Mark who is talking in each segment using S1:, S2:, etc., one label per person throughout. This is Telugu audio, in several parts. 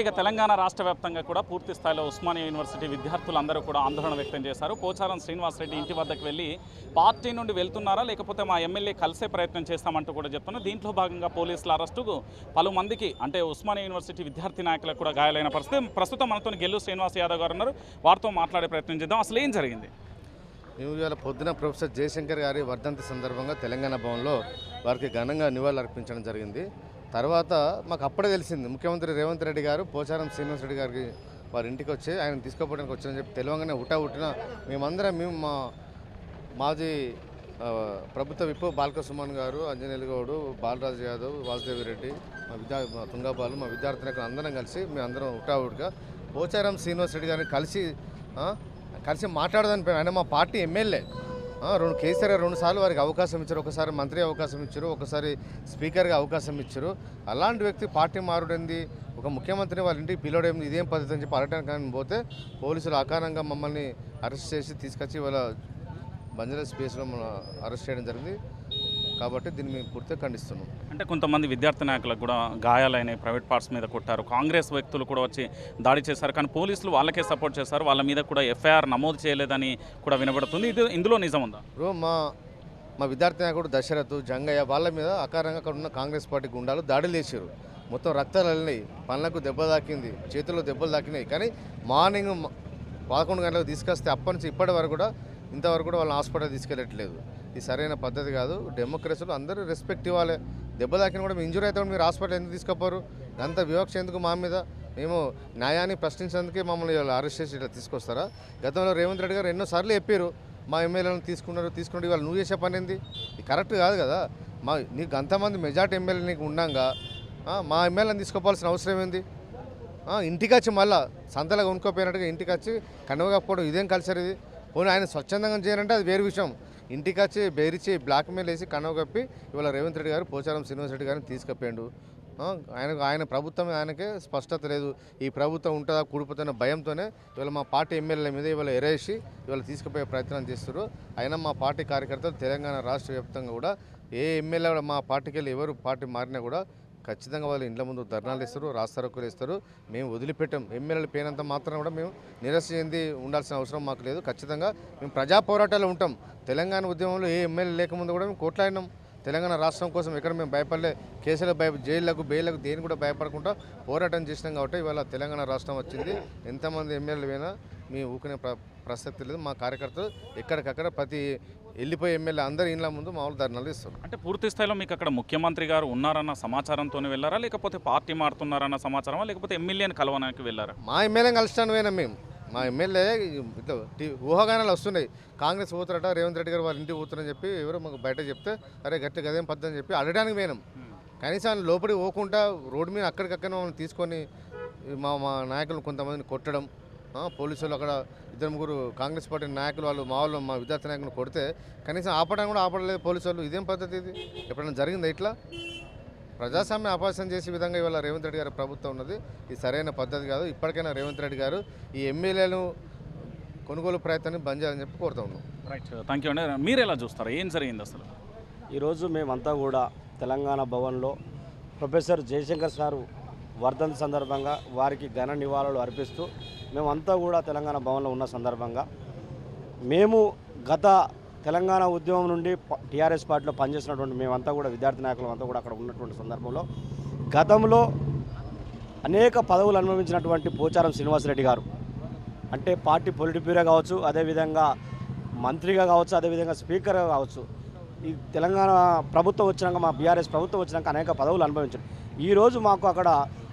S1: ఇక తెలంగాణ రాష్ట్ర వ్యాప్తంగా కూడా పూర్తి స్థాయిలో ఉస్మానియా యూనివర్సిటీ విద్యార్థులందరూ కూడా ఆందోళన వ్యక్తం చేశారు. పోచారం శ్రీనివాసరెడ్డి ఇంటి వద్దకు వెళ్ళి పార్టీ నుండి వెళ్తున్నారా? లేకపోతే మా ఎమ్మెల్యే కలిసే ప్రయత్నం చేస్తామంటూ కూడా చెప్తున్నారు దీంట్లో భాగంగా పోలీసుల అరెస్టుకు పలు మందికి అంటే ఉస్మానియా యూనివర్సిటీ విద్యార్థి నాయకులకు కూడా గాయాలైన పరిస్థితి. ప్రస్తుతం మనతో గెల్లు శ్రీనివాస్ యాదవ్ గారు ఉన్నారు. వారితో మాట్లాడే ప్రయత్నం చేద్దాం. అసలు ఏం జరిగింది?
S2: మేము ఇవాళ పొద్దున ప్రొఫెసర్ జయశంకర్ గారి వర్ధంతి సందర్భంగా తెలంగాణ భవన్లో వారికి ఘనంగా నివాళులు అర్పించడం జరిగింది. తర్వాత మాకు అప్పుడే తెలిసింది ముఖ్యమంత్రి రేవంత్ రెడ్డి గారు పోచారం శ్రీనివాస్ రెడ్డి గారికి వారి ఇంటికి వచ్చి ఆయన తీసుకోపోవడానికి వచ్చారని చెప్పి తెలియగానే ఉటా ఉట్టిన మేమందరం మేము మా మాజీ ప్రభుత్వ విప్పు బాలక సుమన్ గారు అంజనేయులు గౌడు బాలరాజు యాదవ్ వాసుదేవి రెడ్డి మా విద్యా మా తుంగాబాలు మా విద్యార్థి నాయకులు అందరం కలిసి మేము అందరం ఉటావుడిగా పోచారం శ్రీనివాస్ రెడ్డి గారిని కలిసి కలిసి మాట్లాడదని ఆయన మా పార్టీ ఎమ్మెల్యే. రెండు కేసీఆర్ రెండు సార్లు వారికి అవకాశం ఇచ్చారు. ఒకసారి మంత్రి అవకాశం ఇచ్చారు ఒకసారి స్పీకర్గా అవకాశం ఇచ్చారు. అలాంటి వ్యక్తి పార్టీ మారుడింది? ఒక ముఖ్యమంత్రిని వాళ్ళ ఇంటికి పిలవడం ఇదేం పద్ధతి అని చెప్పి కానీ పోతే పోలీసులు అకారణంగా మమ్మల్ని అరెస్ట్ చేసి తీసుకొచ్చి వాళ్ళ బంజారా స్పేస్లో మన అరెస్ట్ చేయడం జరిగింది. కాబట్టి దీన్ని మేము పూర్తిగా ఖండిస్తున్నాం.
S1: అంటే కొంతమంది విద్యార్థి నాయకులకు కూడా గాయాలైనాయి ప్రైవేట్ పార్ట్స్ మీద కొట్టారు. కాంగ్రెస్ వ్యక్తులు కూడా వచ్చి దాడి చేశారు. కానీ పోలీసులు వాళ్ళకే సపోర్ట్ చేశారు. వాళ్ళ మీద కూడా ఎఫ్ఐఆర్ నమోదు చేయలేదని కూడా వినబడుతుంది. ఇది ఇందులో నిజం ఉందా?
S2: ఇప్పుడు మా మా విద్యార్థి నాయకుడు దశరథ్ జంగయ్య వాళ్ళ మీద అకారంగా అక్కడ ఉన్న కాంగ్రెస్ పార్టీ గుండాలు దాడులు చేశారు. మొత్తం రక్తాలు వెళ్ళినాయి పనులకు దెబ్బ తాకింది. చేతుల్లో దెబ్బలు తాకినాయి. కానీ మార్నింగ్ పదకొండు గంటలకు తీసుకొస్తే అప్పటి నుంచి ఇప్పటి వరకు కూడా ఇంతవరకు కూడా వాళ్ళని హాస్పిటల్ తీసుకెళ్ళట్లేదు. ఇది సరైన పద్ధతి కాదు. డెమోక్రసీలో అందరూ రెస్పెక్ట్ ఇవ్వాలి. దెబ్బ తాకిన కూడా మీ ఇంజురీ అయితే కూడా మీరు హాస్పిటల్ ఎందుకు తీసుకుపోరు? అంత వివక్ష ఎందుకు మా మీద? మేము న్యాయాన్ని ప్రశ్నించేందుకే మమ్మల్ని అరెస్ట్ చేసి ఇట్లా తీసుకొస్తారా? గతంలో రేవంత్ రెడ్డి గారు ఎన్నోసార్లు చెప్పారు మా ఎమ్మెల్యేలను తీసుకున్నారు తీసుకుంటే ఇవాళ నువ్వు చేసే పని ఏంది? ఇది కరెక్ట్ కాదు కదా. మా నీకు అంతమంది మెజార్టీ ఎమ్మెల్యే నీకు ఉండంగా మా ఎమ్మెల్యేని తీసుకోవాల్సిన అవసరం ఏంది? ఇంటికి వచ్చి మళ్ళా సంతలో కొనుక్కోపోయినట్టుగా ఇంటికి వచ్చి కనువ కప్పుకోవడం ఇదేం కల్చర్ ఇది? పోనీ ఆయన స్వచ్ఛందంగా చేయాలంటే అది వేరు విషయం. ఇంటికి వచ్చి బెదిరించి బ్లాక్ మెయిల్ వేసి కనువ కప్పి ఇవాళ రేవంత్ రెడ్డి గారు పోచారం శ్రీనివాస్ రెడ్డి గారిని తీసుకుపోయాడు. ఆయనకు ఆయన ప్రభుత్వం ఆయనకే స్పష్టత లేదు. ఈ ప్రభుత్వం ఉంటుందా కూడిపోతున్న భయంతోనే ఇవాళ మా పార్టీ ఎమ్మెల్యేల మీద ఇవాళ ఎరేసి ఇవాళ తీసుకుపోయే ప్రయత్నం చేస్తారు అయినా మా పార్టీ కార్యకర్తలు తెలంగాణ రాష్ట్ర వ్యాప్తంగా కూడా ఏ ఎమ్మెల్యే మా పార్టీకి వెళ్ళి ఎవరు పార్టీ మారినా కూడా ఖచ్చితంగా వాళ్ళు ఇండ్ల ముందు ధర్నాలు ఇస్తారు రాస్తారోకులు ఇస్తారు మేము వదిలిపెట్టాం. ఎమ్మెల్యేలు పేనంత మాత్రం కూడా మేము నిరస చెంది ఉండాల్సిన అవసరం మాకు లేదు. ఖచ్చితంగా మేము ప్రజా పోరాటాలు ఉంటాం. తెలంగాణ ఉద్యమంలో ఏ ఎమ్మెల్యే లేకముందు కూడా మేము కోట్లాడినాం. తెలంగాణ రాష్ట్రం కోసం ఎక్కడ మేము భయపడలే. కేసులకు భయ జైళ్ళకు బెయిలకు దేని కూడా భయపడకుండా పోరాటం చేసినాం కాబట్టి ఇవాళ తెలంగాణ రాష్ట్రం వచ్చింది. ఎంతమంది ఎమ్మెల్యేలు పోయినా మీ ఊకునే ప్ర ప్రసక్తి లేదు. మా కార్యకర్తలు ఎక్కడికక్కడ ప్రతి వెళ్ళిపోయే ఎమ్మెల్యే అందరి ఇండ్ల ముందు మామూలు ధర్నాలు ఇస్తారు
S1: అంటే పూర్తి స్థాయిలో మీకు అక్కడ ముఖ్యమంత్రి గారు ఉన్నారన్న సమాచారంతోనే వెళ్ళారా? లేకపోతే పార్టీ మారుతున్నారన్న సమాచారమా? లేకపోతే ఎమ్మెల్యేని కలవడానికి వెళ్ళారా?
S2: మా ఎమ్మెల్యేని కలుస్తాను పోయినా మేము. మా ఎమ్మెల్యే ఇట్లా ఊహాగానాలు వస్తున్నాయి. కాంగ్రెస్ పోతారట రేవంత్ రెడ్డి గారు వాళ్ళ ఇంటికి పోతారని చెప్పి ఎవరో మాకు బయట చెప్తే అరే గట్టి గదేం పద్ధతి అని చెప్పి అడగడానికి పోయినాం. కనీసం లోపలికి పోకుండా రోడ్డు మీద అక్కడికక్కడ మమ్మల్ని తీసుకొని మా మా నాయకులు కొంతమందిని కొట్టడం పోలీసులు అక్కడ ఇద్దరు ముగ్గురు కాంగ్రెస్ పార్టీ నాయకులు వాళ్ళు మా వాళ్ళు మా విద్యార్థి నాయకులు కొడితే కనీసం ఆపడానికి కూడా ఆపడలేదు పోలీసు వాళ్ళు ఇదేం పద్ధతి ఇది? ఎప్పుడైనా జరిగిందా ఇట్లా? ప్రజాస్వామ్య అపహాస్యం చేసే విధంగా ఇవాళ రేవంత్ రెడ్డి గారి ప్రభుత్వం ఉన్నది. ఇది సరైన పద్ధతి కాదు. ఇప్పటికైనా రేవంత్ రెడ్డి గారు ఈ ఎమ్మెల్యేలు కొనుగోలు ప్రయత్నాన్ని బంద్ చేయాలని చెప్పి కోరుతా ఉన్నాం.
S1: రైట్ థ్యాంక్ యూ అండి. మీరు ఎలా చూస్తారు? ఏం జరిగింది అసలు?
S3: ఈరోజు మేమంతా కూడా తెలంగాణ భవన్లో ప్రొఫెసర్ జయశంకర్ సారు వర్ధంతి సందర్భంగా వారికి ఘన నివాళులు అర్పిస్తూ మేమంతా కూడా తెలంగాణ భవన్లో ఉన్న సందర్భంగా మేము గత తెలంగాణ ఉద్యమం నుండి టీఆర్ఎస్ పార్టీలో పనిచేసినటువంటి మేమంతా కూడా విద్యార్థి నాయకులు అంతా కూడా అక్కడ ఉన్నటువంటి సందర్భంలో గతంలో అనేక పదవులు అనుభవించినటువంటి పోచారం శ్రీనివాసరెడ్డి గారు. అంటే పార్టీ పొలిటి బ్యూరో కావచ్చు అదేవిధంగా మంత్రిగా కావచ్చు అదేవిధంగా స్పీకర్గా కావచ్చు. ఈ తెలంగాణ ప్రభుత్వం వచ్చినాక మా బీఆర్ఎస్ ప్రభుత్వం వచ్చినాక అనేక పదవులు అనుభవించారు. ఈరోజు మాకు అక్కడ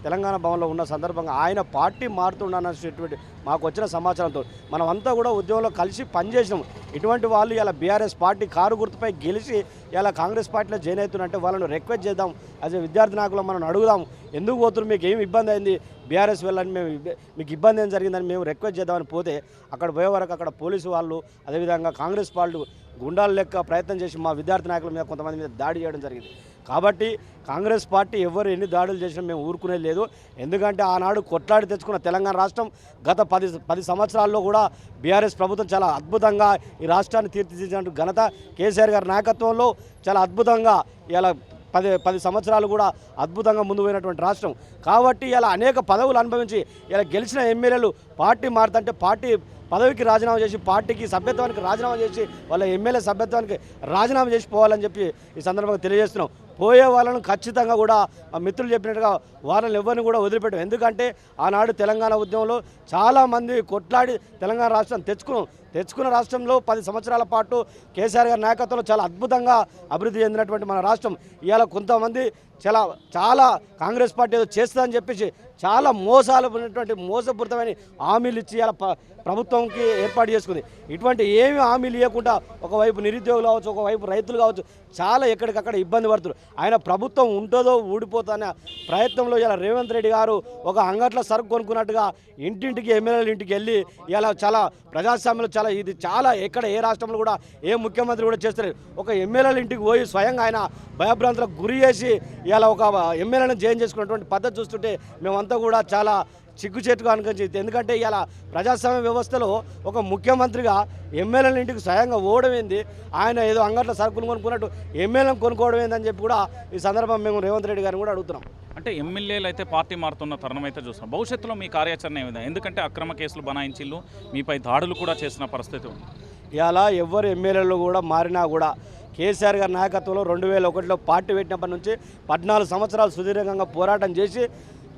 S3: తెలంగాణ భవన్లో ఉన్న సందర్భంగా ఆయన పార్టీ మారుతుండన్నటువంటి మాకు వచ్చిన సమాచారంతో మనం అంతా కూడా ఉద్యమంలో కలిసి పనిచేసినాం. ఇటువంటి వాళ్ళు ఇలా బీఆర్ఎస్ పార్టీ కారు గుర్తుపై గెలిచి ఇలా కాంగ్రెస్ పార్టీలో జాయిన్ అవుతున్నట్టే వాళ్ళని రిక్వెస్ట్ చేద్దాం. యాజ్ ఏ విద్యార్థి నాయకులు మనం అడుగుదాం. ఎందుకు పోతున్నారు? మీకు ఏం ఇబ్బంది అయింది? బీఆర్ఎస్ వెళ్ళని మేము మీకు ఇబ్బంది ఏం జరిగిందని మేము రిక్వెస్ట్ చేద్దామని పోతే అక్కడ పోయే వరకు అక్కడ పోలీసు వాళ్ళు అదేవిధంగా కాంగ్రెస్ వాళ్ళు గుండాల లెక్క ప్రయత్నం చేసి మా విద్యార్థి నాయకుల మీద కొంతమంది మీద దాడి చేయడం జరిగింది. కాబట్టి కాంగ్రెస్ పార్టీ ఎవరు ఎన్ని దాడులు చేసినా మేము ఊరుకునేది లేదు. ఎందుకంటే ఆనాడు కొట్లాడి తెచ్చుకున్న తెలంగాణ రాష్ట్రం గత పది పది సంవత్సరాల్లో కూడా బీఆర్ఎస్ ప్రభుత్వం చాలా అద్భుతంగా ఈ రాష్ట్రాన్ని తీర్చిదిద్దినట్టు ఘనత కేసీఆర్ గారి నాయకత్వంలో చాలా అద్భుతంగా ఇలా పది పది సంవత్సరాలు కూడా అద్భుతంగా ముందు పోయినటువంటి రాష్ట్రం. కాబట్టి ఇలా అనేక పదవులు అనుభవించి ఇలా గెలిచిన ఎమ్మెల్యేలు పార్టీ మారుతంటే పార్టీ పదవికి రాజీనామా చేసి పార్టీకి సభ్యత్వానికి రాజీనామా చేసి వాళ్ళ ఎమ్మెల్యే సభ్యత్వానికి రాజీనామా చేసి పోవాలని చెప్పి ఈ సందర్భంగా తెలియజేస్తున్నాం. పోయే వాళ్ళను ఖచ్చితంగా కూడా మిత్రులు చెప్పినట్టుగా వాళ్ళని ఎవరిని కూడా వదిలిపెట్టాం. ఎందుకంటే ఆనాడు తెలంగాణ ఉద్యమంలో చాలామంది కొట్లాడి తెలంగాణ రాష్ట్రం తెచ్చుకున్నాం. తెచ్చుకున్న రాష్ట్రంలో పది సంవత్సరాల పాటు కేసీఆర్ గారి నాయకత్వంలో చాలా అద్భుతంగా అభివృద్ధి చెందినటువంటి మన రాష్ట్రం. ఇవాళ కొంతమంది చాలా చాలా కాంగ్రెస్ పార్టీ ఏదో చేస్తుందని చెప్పేసి చాలా మోసాలు ఉన్నటువంటి మోసపూరితమైన హామీలు ఇచ్చి ఇలా ప్రభుత్వంకి ఏర్పాటు చేసుకుంది. ఇటువంటి ఏమి హామీలు ఇవ్వకుండా ఒకవైపు నిరుద్యోగులు కావచ్చు ఒకవైపు రైతులు కావచ్చు చాలా ఎక్కడికక్కడ ఇబ్బంది పడుతున్నారు. ఆయన ప్రభుత్వం ఉంటుందో ఊడిపోతుందనే ప్రయత్నంలో ఇలా రేవంత్ రెడ్డి గారు ఒక అంగట్ల సరుకు కొనుక్కున్నట్టుగా ఇంటింటికి ఎమ్మెల్యేల ఇంటికి వెళ్ళి ఇలా చాలా ప్రజాస్వామ్యంలో చాలా ఇది చాలా ఎక్కడ ఏ రాష్ట్రంలో కూడా ఏ ముఖ్యమంత్రి కూడా చేస్తారు ఒక ఎమ్మెల్యేల ఇంటికి పోయి స్వయంగా ఆయన భయభ్రాంతులకు గురి చేసి ఇలా ఒక ఎమ్మెల్యేలను జయం చేసుకున్నటువంటి పద్ధతి చూస్తుంటే మేమంతా కూడా చాలా చిక్కుచేటుగా అనుకొని ఎందుకంటే ఇలా ప్రజాస్వామ్య వ్యవస్థలో ఒక ముఖ్యమంత్రిగా ఎమ్మెల్యేల ఇంటికి స్వయంగా ఓడడం ఏంది? ఆయన ఏదో అంగట్లో సరుకులు కొనుక్కున్నట్టు ఎమ్మెల్యేలను కొనుక్కోవడం ఏందని చెప్పి కూడా ఈ సందర్భం మేము రేవంత్ రెడ్డి గారిని కూడా అడుగుతున్నాం.
S1: అంటే ఎమ్మెల్యేలు అయితే పార్టీ మారుతున్న తరుణం అయితే చూస్తున్నాం. భవిష్యత్తులో మీ కార్యాచరణ ఏ విధంగా? ఎందుకంటే అక్రమ కేసులు బనాయించిల్లు మీపై దాడులు కూడా చేసిన పరిస్థితి ఉంది.
S3: ఇలా ఎవరు ఎమ్మెల్యేలు కూడా మారినా కూడా కేసీఆర్ గారి నాయకత్వంలో రెండు వేల ఒకటిలో పార్టీ పెట్టినప్పటి నుంచి పద్నాలుగు సంవత్సరాలు సుదీర్ఘంగా పోరాటం చేసి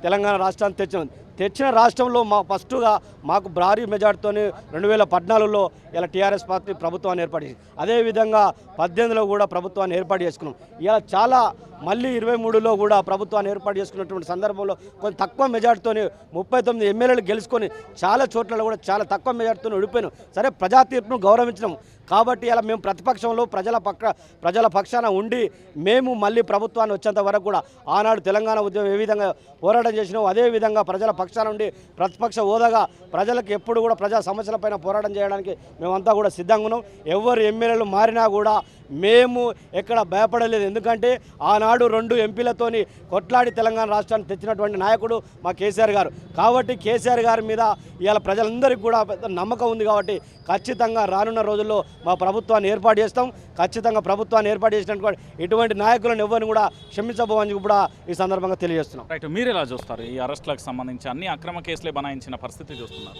S3: తెలంగాణ రాష్ట్రాన్ని తెచ్చాం తెచ్చిన రాష్ట్రంలో మా ఫస్ట్గా మాకు భారీ మెజార్టీతోనే రెండు వేల పద్నాలుగులో ఇలా టీఆర్ఎస్ పార్టీ ప్రభుత్వాన్ని ఏర్పాటు చేసింది. అదేవిధంగా పద్దెనిమిదిలో కూడా ప్రభుత్వాన్ని ఏర్పాటు చేసుకున్నాం. ఇలా చాలా మళ్ళీ ఇరవై మూడులో కూడా ప్రభుత్వాన్ని ఏర్పాటు చేసుకున్నటువంటి సందర్భంలో కొంచెం తక్కువ మెజార్టీతోనే ముప్పై తొమ్మిది ఎమ్మెల్యేలు గెలుచుకొని చాలా చోట్ల కూడా చాలా తక్కువ మెజార్టీతో ఓడిపోయాను. సరే ప్రజా తీర్పును గౌరవించినాం. కాబట్టి ఇలా మేము ప్రతిపక్షంలో ప్రజల పక్క ప్రజల పక్షాన ఉండి మేము మళ్ళీ ప్రభుత్వాన్ని వచ్చేంత వరకు కూడా ఆనాడు తెలంగాణ ఉద్యమం ఏ విధంగా పోరాటం చేసినాం అదే విధంగా ప్రజల పక్షాన ఉండి ప్రతిపక్ష హోదాగా ప్రజలకు ఎప్పుడు కూడా ప్రజా సమస్యలపైన పోరాటం చేయడానికి మేమంతా కూడా సిద్ధంగా ఉన్నాం. ఎవరు ఎమ్మెల్యేలు మారినా కూడా మేము ఎక్కడ భయపడలేదు. ఎందుకంటే ఆనాడు రెండు ఎంపీలతోని కొట్లాడి తెలంగాణ రాష్ట్రాన్ని తెచ్చినటువంటి నాయకుడు మా కేసీఆర్ గారు. కాబట్టి కేసీఆర్ గారి మీద ఇవాళ ప్రజలందరికీ కూడా పెద్ద నమ్మకం ఉంది కాబట్టి ఖచ్చితంగా రానున్న రోజుల్లో మా ప్రభుత్వాన్ని ఏర్పాటు చేస్తాం. ఖచ్చితంగా ప్రభుత్వాన్ని ఏర్పాటు చేసినటువంటి ఇటువంటి నాయకులను ఎవరిని కూడా క్షమించబోవని కూడా ఈ సందర్భంగా తెలియజేస్తున్నాం.
S1: రైట్ మీరు ఎలా చూస్తారు? ఈ అరెస్టులకు సంబంధించి అన్ని అక్రమ కేసులే బనాయించిన పరిస్థితి చూస్తున్నారు.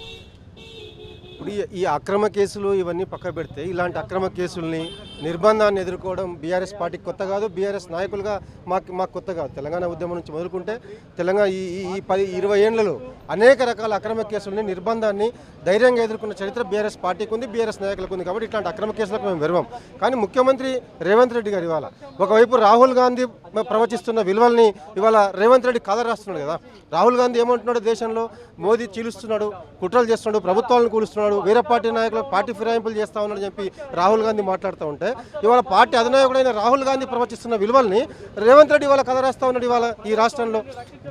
S4: ఇప్పుడు ఈ- ఈ అక్రమ కేసులు ఇవన్నీ పక్క పెడితే ఇలాంటి అక్రమ కేసుల్ని నిర్బంధాన్ని ఎదుర్కోవడం బీఆర్ఎస్ పార్టీకి కొత్త కాదు. బీఆర్ఎస్ నాయకులుగా మాకు మాకు కొత్త కాదు. తెలంగాణ ఉద్యమం నుంచి మొదలుకుంటే తెలంగాణ ఈ ఈ- పది ఇరవై ఏళ్ళలో అనేక రకాల అక్రమ కేసులని నిర్బంధాన్ని ధైర్యంగా ఎదుర్కొన్న చరిత్ర బీఆర్ఎస్ పార్టీకి ఉంది బీఆర్ఎస్ నాయకులకు ఉంది కాబట్టి ఇట్లాంటి అక్రమ కేసులకు మేము విరవం. కానీ ముఖ్యమంత్రి రేవంత్ రెడ్డి గారు ఇవాళ ఒకవైపు రాహుల్ గాంధీ ప్రవచిస్తున్న విలువల్ని ఇవాళ రేవంత్ రెడ్డి కథ రాస్తున్నాడు కదా. రాహుల్ గాంధీ ఏమంటున్నాడు దేశంలో? మోదీ చీలుస్తున్నాడు కుట్రలు చేస్తున్నాడు ప్రభుత్వాలను కూలుస్తున్నాడు వేరే పార్టీ నాయకులకు పార్టీ ఫిరాయింపులు చేస్తా ఉన్నాడు చెప్పి రాహుల్ గాంధీ మాట్లాడుతూ ఉంటే ఇవాళ పార్టీ అధినాయకుడైన రాహుల్ గాంధీ ప్రవచిస్తున్న విలువల్ని రేవంత్ రెడ్డి ఇవాళ కథ రాస్తా ఉన్నాడు ఇవాళ ఈ రాష్ట్రంలో.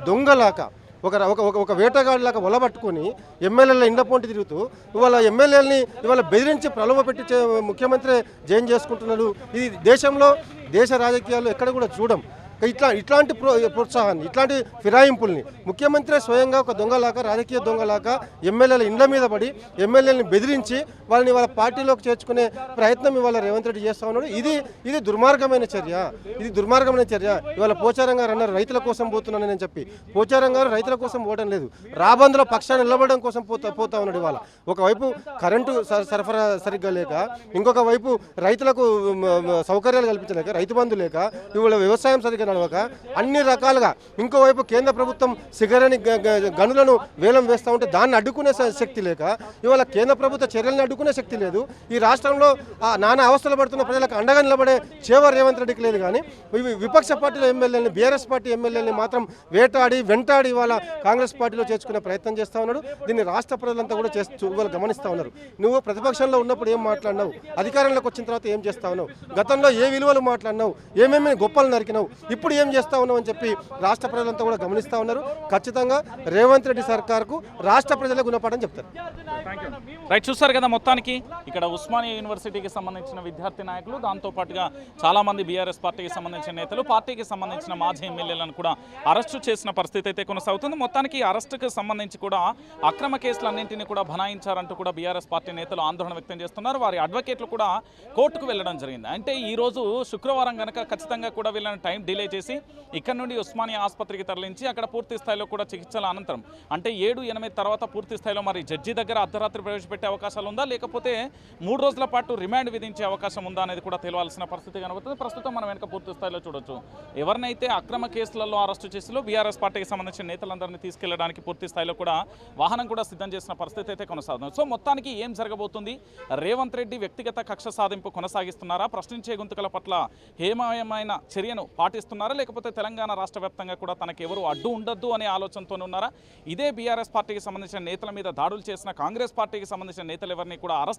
S4: దొంగలాక ఒక ఒక ఒక ఒక వేటగాడిలాగా ఒలబట్టుకొని ఎమ్మెల్యేల ఇండపోంటి తిరుగుతూ ఇవాళ ఎమ్మెల్యేలని ఇవాళ బెదిరించి ప్రలోభ పెట్టి ముఖ్యమంత్రి జైన్ చేసుకుంటున్నారు ఇది దేశంలో దేశ రాజకీయాల్లో ఎక్కడ కూడా చూడం. ఇట్లా ఇట్లాంటి ప్రో ప్రోత్సాహాన్ని ఇట్లాంటి ఫిరాయింపుల్ని ముఖ్యమంత్రి స్వయంగా ఒక దొంగలాగా రాజకీయ దొంగలాగా ఎమ్మెల్యేల ఇండ్ల మీద పడి ఎమ్మెల్యేలను బెదిరించి వాళ్ళని వాళ్ళ పార్టీలోకి చేర్చుకునే ప్రయత్నం ఇవాళ రేవంత్ రెడ్డి చేస్తా ఉన్నాడు. ఇది ఇది దుర్మార్గమైన చర్య. ఇది దుర్మార్గమైన చర్య. ఇవాళ పోచారం గారు అన్నారు రైతుల కోసం పోతున్నానని చెప్పి. పోచారం గారు రైతుల కోసం పోవడం లేదు. రాబందుల పక్షాన్ని నిలబడడం కోసం పోతా పోతా ఉన్నాడు ఇవాళ. ఒకవైపు కరెంటు స- సరఫరా సరిగ్గా లేక ఇంకొక వైపు రైతులకు సౌకర్యాలు కల్పించలేక రైతు బంధు లేక ఇవాళ వ్యవసాయం సరిగ్గా నడవక అన్ని రకాలుగా ఇంకోవైపు కేంద్ర ప్రభుత్వం సిగరని గ- గనులను వేలం వేస్తూ ఉంటే దాన్ని అడ్డుకునే శక్తి లేక ఇవాళ కేంద్ర ప్రభుత్వ చర్యలను అడ్డుకునే శక్తి లేదు. ఈ రాష్ట్రంలో ఆ నానా అవస్థలు పడుతున్న ప్రజలకు అండగా నిలబడే చేవర్ రేవంత్ రెడ్డికి లేదు కానీ విపక్ష పార్టీల ఎమ్మెల్యేని బీఆర్ఎస్ పార్టీ ఎమ్మెల్యేని మాత్రం వేటాడి వెంటాడి ఇవాళ కాంగ్రెస్ పార్టీలో చేర్చుకునే ప్రయత్నం చేస్తా ఉన్నాడు. దీన్ని రాష్ట్ర ప్రజలంతా కూడా చేస్తూ ఇవాళ గమనిస్తా ఉన్నారు. నువ్వు ప్రతిపక్షంలో ఉన్నప్పుడు ఏం మాట్లాడినావు? అధికారంలోకి వచ్చిన తర్వాత ఏం చేస్తా ఉన్నావు? గతంలో ఏ విలువలు మాట్లాడినావు? ఏమేమి గొప్పలు నరికినావు? ఇప్పుడు ఏం చేస్తా ఉన్నామని చెప్పి రాష్ట్ర ప్రజలంతా కూడా గమనిస్తా ఉన్నారు. ఖచ్చితంగా రేవంత్ రెడ్డి సర్కార్కు రాష్ట్ర ప్రజలకు గుణపాఠం చెప్తారు.
S1: రైట్ చూస్తారు కదా మొత్తానికి. ఇక్కడ ఉస్మానియా యూనివర్సిటీకి సంబంధించిన విద్యార్థి నాయకులు దాంతో పాటుగా బీఆర్ఎస్ పార్టీకి సంబంధించిన నేతలు పార్టీకి సంబంధించిన మాజీ ఎమ్మెల్యేలను కూడా అరెస్టు చేసిన పరిస్థితి అయితే కొనసాగుతుంది. మొత్తానికి అరెస్టుకు సంబంధించి కూడా అక్రమ కేసులన్నింటినీ కూడా బనాయించారంటూ కూడా బీఆర్ఎస్ పార్టీ నేతలు ఆందోళన వ్యక్తం చేస్తున్నారు. వారి అడ్వకేట్లు కూడా కోర్టుకు వెళ్ళడం జరిగింది. అంటే ఈరోజు శుక్రవారం కనుక ఖచ్చితంగా కూడా వీళ్ళని టైం డిలే చేసి ఇక్కడ నుండి ఉస్మానియా ఆసుపత్రికి తరలించి అక్కడ పూర్తి స్థాయిలో కూడా చికిత్సల అనంతరం. అంటే ఏడు ఎనిమిది తర్వాత పూర్తి స్థాయిలో మరి జడ్జి దగ్గర అర్ధరాత్రి ప్రవేశపెట్టే అవకాశాలు ఉందా? లేకపోతే మూడు రోజుల పాటు రిమాండ్ విధించే అవకాశం ఉందా అనేది కూడా తెలియాల్సిన పరిస్థితి కనబడుతుంది. ప్రస్తుతం మనం వెనుక పూర్తి స్థాయిలో చూడొచ్చు. ఎవరినైతే అక్రమ కేసులలో అరెస్టు చేసిలో బీఆర్ఎస్ పార్టీకి సంబంధించిన నేతలందరినీ తీసుకెళ్ళడానికి పూర్తి స్థాయిలో కూడా వాహనం కూడా సిద్ధం చేసిన పరిస్థితి అయితే కొనసాగుతుంది. సో మొత్తానికి ఏం జరగబోతుంది? రేవంత్ రెడ్డి వ్యక్తిగత కక్ష సాధింపు కొనసాగిస్తున్నారా? ప్రశ్నించే గొంతుకల పట్ల హేమయమైన చర్యను పాటిస్తున్నారా లేకపోతే తెలంగాణ రాష్ట్ర వ్యాప్తంగా కూడా తనకు ఎవరు అడ్డు ఉండొద్దు అనే ఆలోచనతో ఉన్నారా? ఇదే బీఆర్ఎస్ పార్టీకి సంబంధించిన నేతల మీద దాడులు చేసిన కాంగ్రెస్ పార్టీకి సంబంధించిన నేతలు ఎవరిని కూడా అరెస్ట్